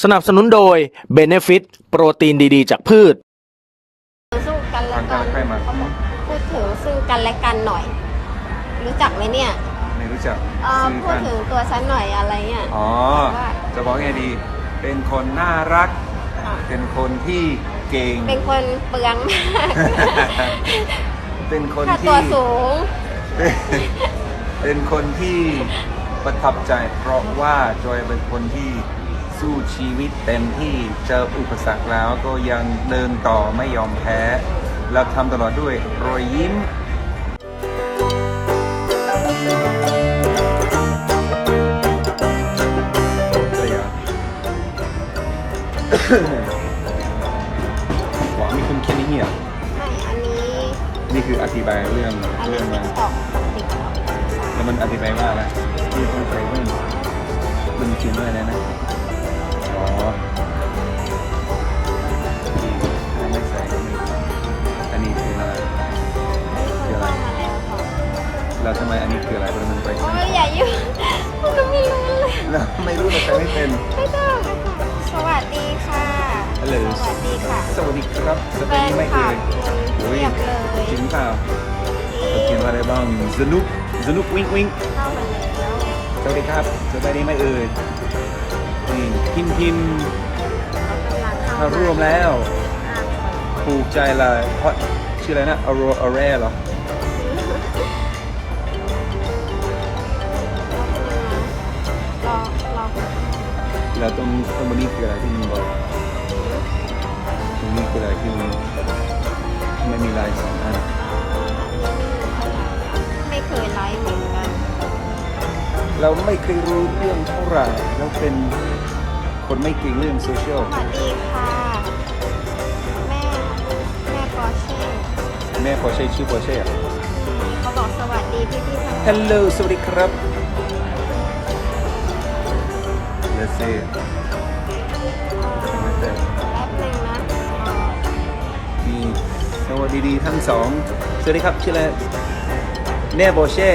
สนับสนุนโดย Benefit โปรตีนดีๆ จากพืช สู้กันและทางกัการนใครมาพูดถึงซึ่งกันและกันหน่อย รู้จักไหมเนี่ยไม่รู้จักเอ่อซื้อพูดกันถึงตัวฉันหน่อยอะไรเนี่ยอ๋อ ว่าจะบอกไงดี เป็นคนน่ารักค่ะเป็นคนที่เก่ง เป็นคนเปลืองมากเป็นคนถ้าที่ ตัวสูง เป็นคนที่ประทับใจ เพราะว่าจอยเป็นคนที่ สู้ชีวิตเต็มที่เจออุปสรรคแล้วก็ยังเดินต่อไม่ยอมแพ้แล้วทำตลอดด้วยรอยยิ้ม这样ว้าวมีคนแค่นี้เนี่ยไม่อันนี้นี่คืออธิบายเรื่องอันเรื่นี้องติ๊มากต็อกติ๊กต็อกแล้วมันอธิบายว่าอะไรที่ต้องใส่แว่นมันเขียนว่าอะไรนะ ไมอันนี้คืออะไรเพราะมันไปโอ้ยอย่ายุ่งหนูไม่รู้เลยไม่รู้แต่ใช้ไม่เป็นไม่ต้องไม่ต้องสวัสดีค่ะ ฮัลโหล สวัสดีค่ะสวัสดีครับสแฟบายนดีไมคลัเอ่บยเรียบเลยจริงเปล่าเขาเขียนว่าอะไรบ้างสนุกสนุกวิงวิงเข้ามาแล้วสวัสดีครับสบายดีไหมเอ่ยนี่พิมพ์พิมเข้าร่วมแล้ว ถูกใจเลยเพราะชื่ออะไรนะอโรอเร่เหรอ แล้วตรงตรงนี้คืออะไรที่มึงบอกตรงนี้คืออะไรที่มึงไม่มีลายสองอันไม่เคยไลฟ์เหมือนกันเราไม่เคยรู้เรื่องเท่าไหร่เราเป็นคนไม่เก่งเรื่องโซเชียลสวัสดีค่ะ แม่ แม่ปอร์เช่แม่พอใช้ชื่อพอใช่อะเขาบอกสวัสดีพี่พี่ๆทั้งฮัลโหลสวัสดีครับ Let's see ไม่เป็นแป๊บหนึงนะเอ่อมีสวัสดีดีทั้งสองสวัสดีครับ ชื่ออะไรแน่โบเช่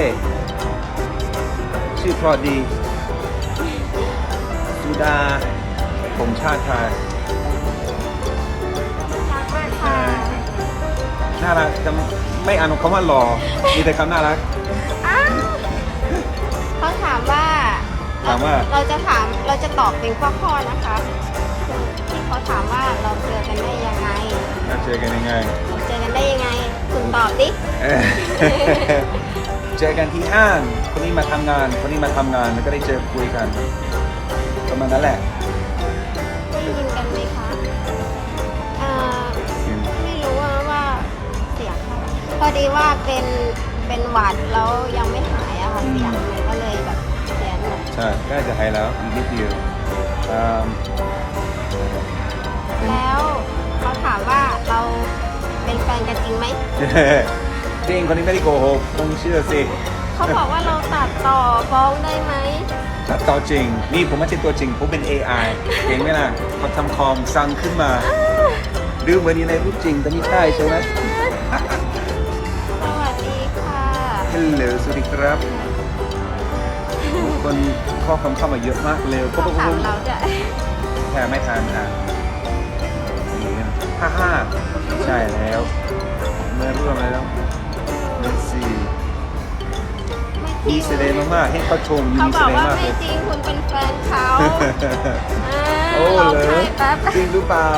ชื่อเพราะดีสุดาผมชาติไทยรักมากค่ะน่ารักจะไม่อ่านคำว่าหล่อมีแต่คำน่ารักอ้าวเขาถามว่า ถามว่า เราจะถามเราจะตอบเป็นข้อๆนะคะที่เขาถามว่าเราเจอกันได้ยังไงน่าเจอกันยังไงเราเจอกันได้ยังไงคุณตอบดิเอ่อ เจอกันที่ห้าง คนนี้มาทำงาน คนนี้มาทำงาน แล้วก็ได้เจอคุยกันประมาณนั้นแหละได้ยินกันไหมคะเอ่อไม่รู้ว่าว่าเสียงค่ะพอดีว่าเป็นเป็นหวัดแล้วยังไม่หายอะค่ะอืมเสียงมัน ใช่ใกล้จะหายแล้วอีกนิดเดียวอ่าแล้วเขาถามว่าเราเป็นแฟนกันจริงไหม จริงคนนี้ไม่ได้โกหกต้องเชื่อสิเขาบอกว่าเราตัดต่อฟ้องได้ไหมตัดต่อจริง นี่ผมไม่ใช่ตัวจริง ผมเป็น AI เก่งไหมล่ะเขาทำคอมสั่งขึ้นมาดูเหมือนอยู่ในรูปจริงแต่นี่ใช่ใช่ไหมสวัสดีค่ะ ฮัลโหลสวัสดีครับ คนข้อความเข้ามาเยอะมากเลยเขาถามเราจะแพ้ไม่ทันอะนี่ห้าห้าใช่แล้ว เมื่อร่วมแล้วเล็กซี่มีแสดงมากๆให้เขาชมเขามีบแสอกดงว่า มากเลไม่ย จริงคุณเป็นแฟนเขาอ่าโอ้ลองเหรอถ่ายแป๊บจริงหรือเปล่า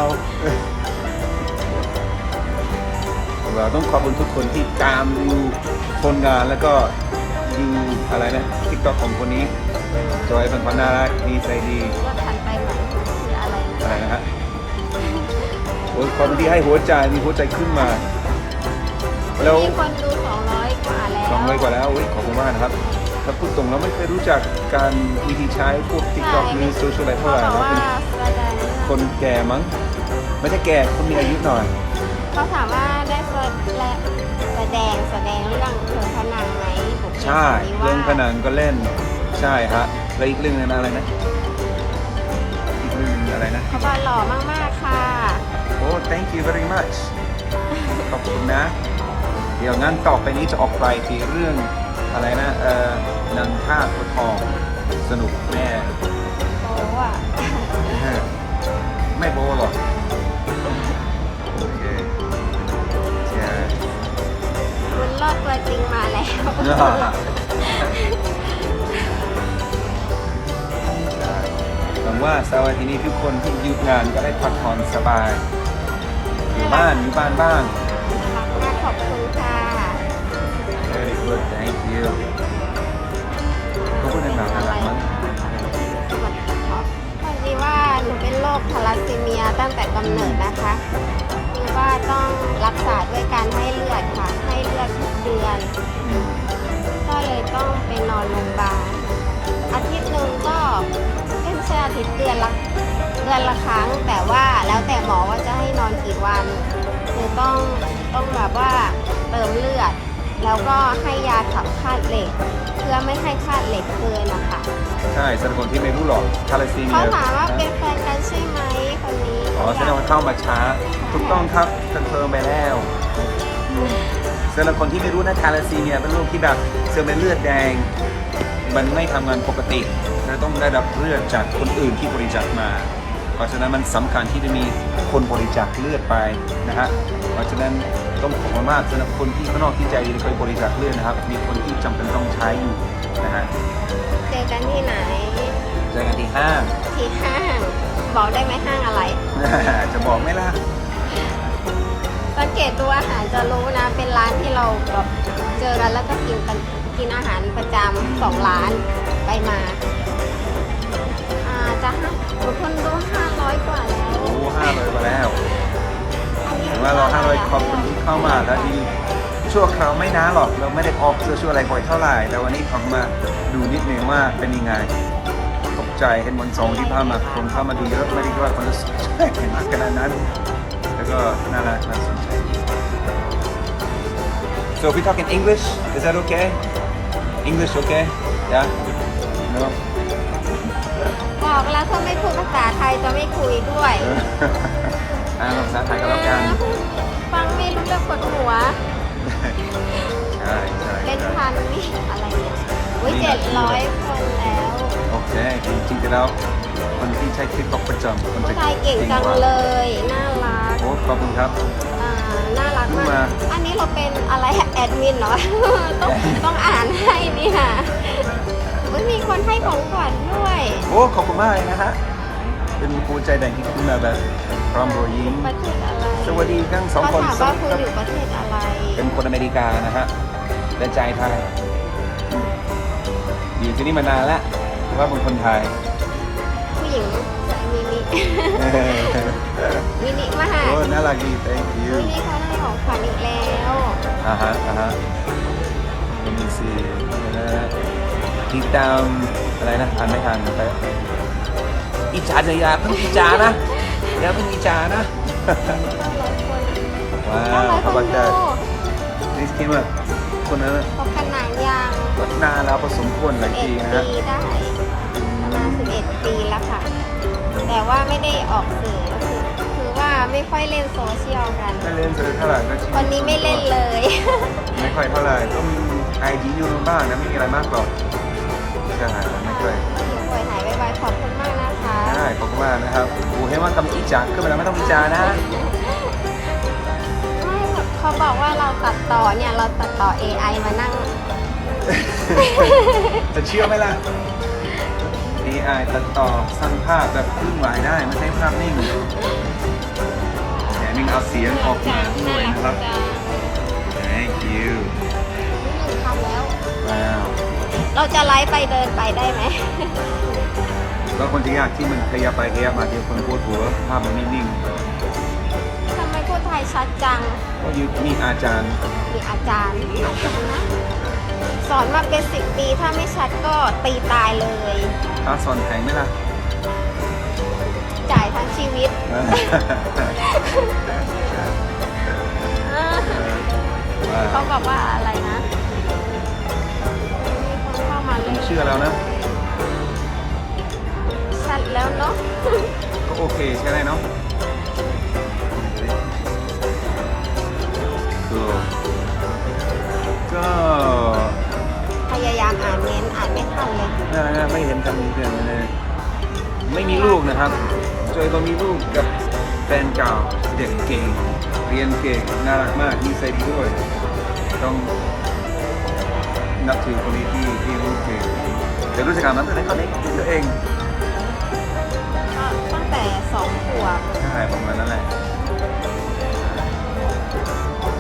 เราต้องขอบคุณทุกคนที่ตามดูผลงานแล้วก็ดูอะไรนะ ทิกตอกของคนนี้จอยเป็นคนน่ารักดีใจดีว่าถัดไปไหนคืออะไรนะอะไรนะฮะโอ้ยความที่ให้หัวใจมีหัวใจขึ้นมา แล้วมีคนดู200กว่าแล้วสองร้อยกว่าแล้วอุ๊ยขอบคุณมากนะครับถ้าพูดตรงแล้วไม่เคยรู้จักการวิธีใช้พวกทิกตอกหรือโซเชียลไลฟ์เท่าเขาไหร่บอกเราว่าเป็นแสดงคนแก่มั้งไม่ใช่แก่คนมีอายุหน่อย เขาถามว่าได้แสดงแสดงแสดงเรื่องเถิงพนังไหมบุพเพ ใช่สันนิวาสเรื่องผนังก็เล่น ใช่ฮะ แล้วอีกเรื่องนึงนะอะไรนะ อีกเรื่องนึงอะไรนะ เขาบอกหล่อมากๆค่ะ โอ้ thank you very much ขอบคุณนะ เดี๋ยวงั้นต่อไปนี้จะออกไปที่เรื่องอะไรนะ เอ่อนางท่าตัวทอง สนุกแน่โอ้อะห วังว่าเสาร์อาทิตย์นี้ทุกคนที่หยุดงานก็ได้พักผ่อนสบาย อยู่บ้านอยู่บ้านบ้างรักมากขอบคุณค่ะ Very good thank you ก็พูดดังๆนะครับมันพอดีว่าหนูเป็นโรคทาลัสซีเมียตั้งแต่กำเนิดนะคะคือว่าต้องรักษาด้วยการให้เลือดค่ะให้เลือ ดทุกเดือน ก็เลยต้องไปนอนโรงพยาบาลอาทิตย์หนึ่งก็ไม่ใช่อาทิตย์เดือนละเดือนละครั้งแต่ว่าแล้วแต่หมอว่าจะให้นอนกี่วันคือต้องต้องแบบว่าเติมเลือด แล้วก็ให้ยาขับคาดเหล็ก เพื่อไม่ให้คาดเหล็กเกินนะคะใช่สำหรับคนที่ไม่รู้หรอกทาราซีเมีเขายถามว่าเป็นแฟนกันใช่ไหมคนนี้อ๋อแสดงว่าเข้ามาช้า ถูกต้องครับคอนเฟิร์มไปแล้ว สำหรับคนที่ไม่รู้นะทาราซีเมียเป็นโรคที่แบบเซลล์ในเลือดแดง มันไม่ทำงานปกติจะต้องได้รับเลือดจากคนอื่นที่บริจาคมา เพราะฉะนั้นมันสำคัญที่จะมีคนบริจาคเลือดไปนะฮะเพราะฉะนั้นต้องขอบคุณมากสำหรับคนที่ข้างนอกที่ใจดีเคยบริจาคเลือดนะครับ มีคนที่จำเป็นต้องใช้อยู่นะฮะเจอกันที่ไหนเจอกันที่ห้างที่ห้าง บอกได้ไหมห้างอะไร จะบอกไหมล่ะ สังเกตดูอาหารจะรู้นะ เป็นร้านที่เราแบบเจอกันแล้วก็กินกันกินอาหารประจำสองร้านไปมาอ่าจะห้าคนดูห้าร้อยกว่าแล้วโอ้ห้าร้อยมาแล้วอันนี้เห็นว่าเราห้าร้อยขอบคุณที่เข้ามาแล้วที่ชั่วคราวไม่นาหรอกเราไม่ได้ออกเสื้อชั่วอะไรบ่อยเท่าไหร่แต่วันนี้ผมมาดูนิดนึงว่าเป็นยังไงตกใจเห็นวันสองที่ผ่ามาคนเข้ามาดูเยอะไม่ได้ว่าคนจะสนใจมากขนาดนั้น ก็น่ารักน่าสนใจ So if we talk in English, is that okay? English okay? Yeah? No? บอกแล้วถ้าไม่พูดภาษาไทยจะไม่คุยด้วยอ่าภาษาไทยก็แล้วกันฟังไม่รู้เรื่องปวดหัวใช่ใช่เป็นใช่พันนี่อะไรเนี่ยอุ้ยนี่เจ็นะดร้อยคนแล้ว โอเคจริงๆแล้วคนที่ใช้คลิปตกประจำคนผู้จะชายเก่งจังเลยน่ารัก โอ้ขอบคุณครับ อ่าน่ารักขึ้นมามาก อันนี้เราเป็นอะไรแอดมินเหรอ ต้องต้องอ่านให้นี่ค่ะอุ๊ยมีคนให้ของขวัญด้วย โอ้ขอบคุณมากเลยนะฮะ เป็นหัวใจแดงที่ขึ้นมาแบบพร้อมรอยยิ้มประเทศอะไรสวัสดีทั้งสองเขาคนถามว่าคุณอยู่ประเทศอะไร เป็นคนอเมริกานะฮะแต่ใจไทย อยู่ที่นี่มานานแล้วเพราะว่าเป็นคนไทย ผู้หญิงใส่ มินิ มินิมากโอ้น่ารักดี thank you อุ๊ยนี่เขาให้ของขวัญอีกแล้วอ่าฮะอ่าฮะมีสีนะติดตามอะไรนะอ่านไม่ทันไปอิจฉาจะอย่าเพิ่งอิจฉานะอย่าเพิ่งอิจฉานะ ว้าเก้าร้วอยขอบคคุนณดูนี่คิดว่าคนนั้นพบกันนานยังก็นานแล้วผสมควรหลายเอ็ปีดนะฮะปีได้ประมาณสิบเอ็ดปีแล้วค่ะ แต่ว่าไม่ได้ออกสื่อก็คือคือว่าไม่ค่อยเล่นโซเชียลกัน ไม่เล่นเท่าไหร่ก็ชีวิตวันนี้ไม่เล่นเลย ไม่ค่อยเท่าไหร่ก็มีไอจีอยู่บ้างนะไม่มีอะไรมากหรอกใช่ไม่ค่อยพี่ป่วยหายไวๆขอบคุณมากนะคะได้ขอบคุณมากนะครับโอ้เห็นว่ากำลังอิจฉาขึ้นมาแล้วไม่ต้องอิจฉานะไม่เขาบอกว่าเราตัดต่อเนี่ยเราตัดต่อ AI มานั่ง จะเชื่อไหมล่ะ AI ตัดต่อสร้างภาพแบบเคลื่อนไหวได้ไม่ใช่ภาพนิ่งแถมยังเอาเสียงออกมาด้วยนะครับ thank you นี่ทำแล้ว ว้าวเราจะไลฟ์ไปเดินไปได้ไหม แล้วคนที่ยากที่มันขยับไปขยับมาเดี๋ยวคนปวดหัวภาพมันไม่นิ่งทำไมพูดไทยชัดจัง ก็อยู่มีอาจารย์ มีอาจารย์อาจารย์นะ สอนมาเป็นสิบปีถ้าไม่ชัดก็ตีตายเลย ค่าสอนแพงไหมล่ะ จ่ายทั้งชีวิตว้าเขาวบอกว่าอะไรนะมีคนเข้ามาเลยเชื่อแล้วนะ ชัดแล้วเนาะก็โอเคใช่ไหมเนาะ จอยก็มีลูกกับแฟนเก่าเด็กเก่ง เรียนเก่ง น่ารักมากนิสัยดีด้วย ต้องนับถือคนนี้ที่ที่รู้สึกแต่รู้จักกันมาตั้งแต่เขาเล็กนิดเดียวเองก็ตั้งแต่สองขวบใช่ประมาณนั้นแหละ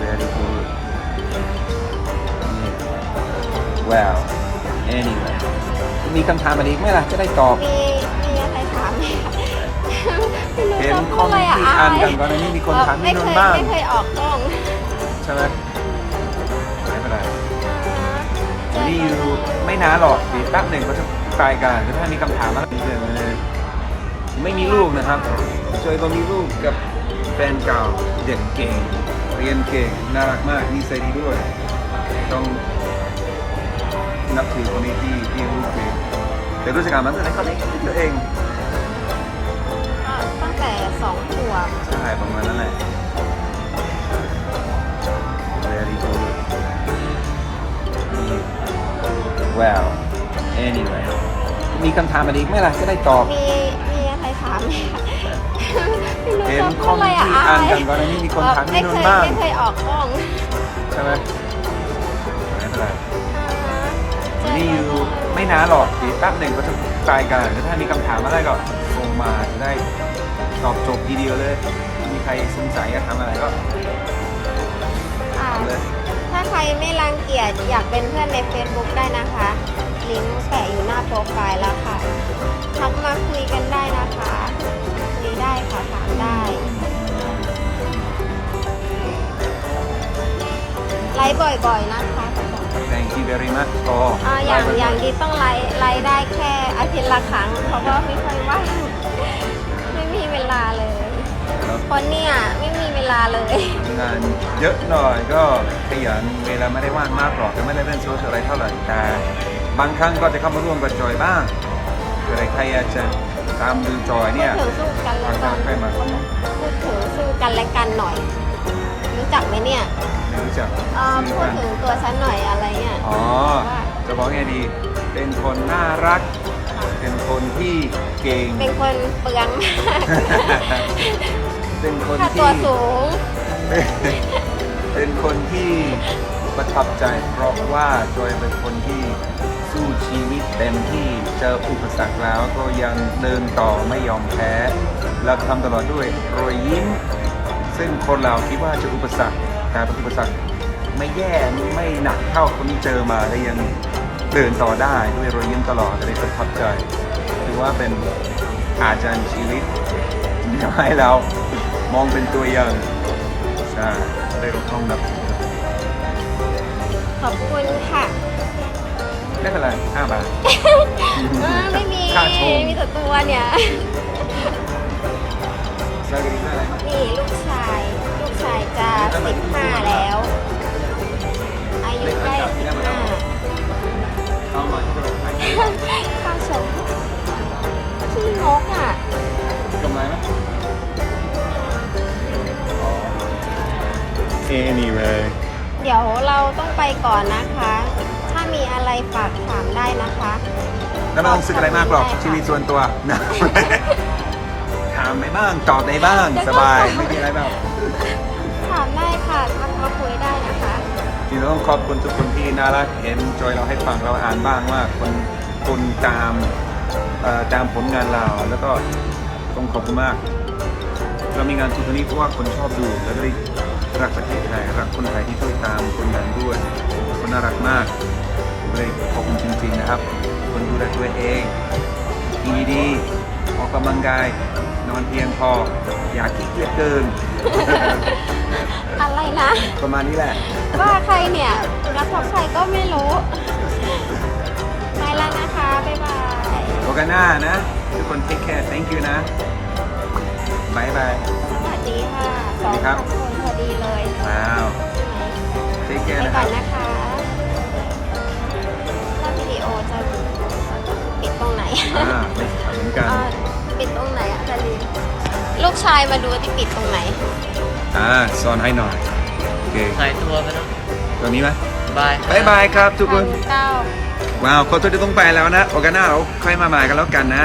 very good นี่ well anyway มีคำถามอะไรอีกไหมล่ะ จะได้ตอบ มี นจะคพูดนอะไรอะที่อ่านกันก่อนอันนี้มีคนถามไม่พี่นเคนท์ยบ้างไม่เคยออกกล้องใช่ไหมไม่เป็นไรเจวันอนี้อกันยู่ไม่นานหรอกอีกแป๊บหนึ่งก็จะตายกันถ้ามีคำถามอะไรไม่มีลูกนะครับจอยก็มีลูกกับแฟนเก่าเด็กเก่ง เรียนเก่งน่ารักมากนิสัยดีด้วย ต้องนับถือคนนี้ที่ที่รู้สึกแต่รู้จักกันมาตั้งแต่เขาเล็กนิดเดียวเองก็ตั้ง แต่สองขวบใช่ประมาณนั้นแหละ very good นี่ well anyway มีคำถามอะไรอีกไหมล่ะจะได้ตอบมีมีอะไรถามไหมคะไม่รู้เห็นจะคพูดนอะไรที่อะอ่านอายกันก่อนอันนี้มีคนถามไม่พี่นเคนท์ยบ้างไม่เคยออกกล้องใช่ไหมไม่เป็นไร เจวันอนี้อกันยู่ไม่นานหรอกอีกแป๊บหนึ่งก็จะตายกันถ้ามีคำถามอะไรก็ส่งมาจะได้ ตอบจบทีเดียวเลย มีใครสงสัยอยากทำอะไรก็ค่ะ ทำเลย ถ้าใครไม่รังเกียจอยากเป็นเพื่อนใน Facebook ได้นะคะ ลิงก์แปะอยู่หน้าโปรไฟล์แล้วค่ะ ทักมาคุยกันได้นะคะ คุยได้ค่ะถามได้ ไลฟ์บ่อยๆนะคะ thank you very much ก็อ่าอย่างอย่างดีต้องไลฟ์ไลฟ์ได้แค่อาทิตย์ละครั้ง เพราะว่าไม่ค่อยว่าง ไม่มีเวลาเลยแล้วคนเนี่ยไม่มีเวลาเลย งานเยอะหน่อยก็ขยันเวลาไม่ได้ว่างมากหรอกแต่ไม่ได้เล่นโซเชียลอะไรเท่าไหร่แต่บางครั้งก็จะเข้ามาร่วมกับจอยบ้างเกิดอะไรใครอยากจะตามดูจอยพูเนี่ดยถึงสู้กันและกันใครมา พูดถึงสู้กันและกันหน่อย รู้จักไหมเนี่ยไม่รู้จักเอ่อชื่อพูดมันถึงตัวฉันหน่อยอะไรเนี่ย อ๋อ จะบอกไงดี เป็นคนน่ารัก เป็นคนที่เก่ง เป็นคนเปลืองมากเป็นคนค่าตัที่ วสูง เป็นคนที่ประทับใจ เพราะว่าจอยเป็นคนที่สู้ชีวิตเต็มที่เจออุปสรรคแล้วก็ยังเดินต่อไม่ยอมแพ้ และทำตลอดด้วยรอยยิ้ม ซึ่งคนเราคิดว่าจะอุปสรรคการเป็นอุปสรรคไม่แย่ไม่หนักเท่าคนที่เจอมาและยัง เดินต่อได้ด้วยรอยยิ้มตลอดเลยประทับใจถือว่าเป็นอาจารย์ชีวิตที่ทำให้เรามองเป็นตัวอย่างใช่ได้รับต้องนับถือขอบคุณค่ะไม่เป็นไรห้าบาทเออไม่มี ค่าชม มีแต่ตัวเนี่ย anyway เดี๋ยวเราต้องไปก่อนนะคะ ถ้ามีอะไรฝากถามได้นะคะ แล้วไม่ต้องสึกอะไรมากหรอกชีวิตส่วนตัวนะถามได้บ้างตอบได้บ้างสบายไม่มีอะไรแบบถามได้ค่ะทักมาคุยได้นะคะจริงๆต้องขอบคุณทุกคนที่น่ารักเห็นจอยเราให้ฟังเราอ่านบ้างว่าคนคนตามเอ่อตามผลงานเราแล้วก็ต้องขอบคุณมาก เรามีงานทุกนี้เพราะว่าคนชอบดูแล้วก็ได้ รักประเทศไทย รักคนไทยที่ช่วยตามผลงานด้วยคนน่ารักมากผมเลยขอบคุณจริง ๆ นะครับ คนดูแลตัวเองกินดีๆออกกำลังกาย นอนเพียงพอ อย่าขี้เกียจเกิน อะไรนะ ประมาณนี้แหละ ว่าใครเนี่ยรักทักใครก็ไม่รู้ ไปแล้วนะคะ บ๊ายบายโอกาน่านะ ทุกคน take care thank you นะบายบายสวัสดีค่ะสวัสดีครับสองคนพอ ดีเลยว้าวใช่ไหม take ไป care นะคก่รัอบนนะคะถ้าวิดีโอจะปิดตรงไหนอ่าไม่ถามเหมือนกัน เอ่อปิดตรงไหนอะจารีลูกชายมาดูที่ปิดตรงไหน อ่าสอนให้หน่อย โอเคหายตัวไปแล้วตัวนี้ไหมบายบายบายครับทุกคนเก้า ว้าวขอโทษที่ต้องไปแล้วนะ โอกาน่าเราค่อยมาใหม่กันแล้วกันนะ